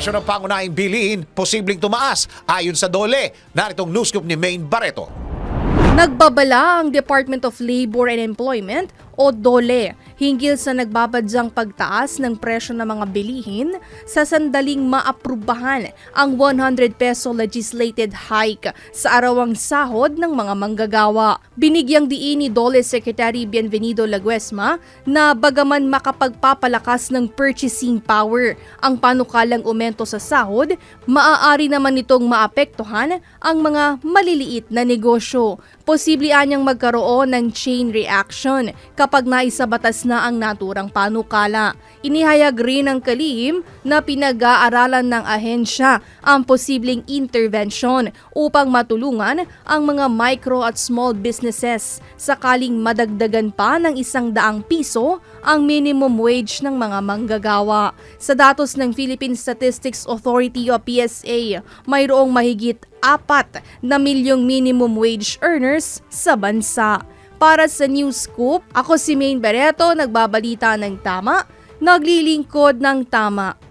presyo ng pangunahing bilihin posibleng tumaas ayon sa Dole. Naritong news scoop ni Maine Barreto. Nagbabala ang Department of Labor and Employment o DOLE hinggil sa nagbabadyang pagtaas ng presyo ng mga bilihin sa sandaling maaprubahan ang 100 peso legislated hike sa arawang sahod ng mga manggagawa. Binigyang diin ni DOLE Secretary Bienvenido Laguesma na bagaman makapagpapalakas ng purchasing power ang panukalang umento sa sahod, maaari naman nitong maapektuhan ang mga maliliit na negosyo. Posible anyang magkaroon ng chain reaction kapag naisabatas na ang naturang panukala. Inihayag rin ng kalihim na pinag-aaralan ng ahensya ang posibleng intervention upang matulungan ang mga micro at small businesses sakaling madagdagan pa ng isang daang piso ang minimum wage ng mga manggagawa. Sa datos ng Philippine Statistics Authority o PSA, mayroong mahigit na milyong minimum wage earners sa bansa. Para sa News Scoop, ako si Maine Barreto, nagbabalita ng tama, naglilingkod ng tama.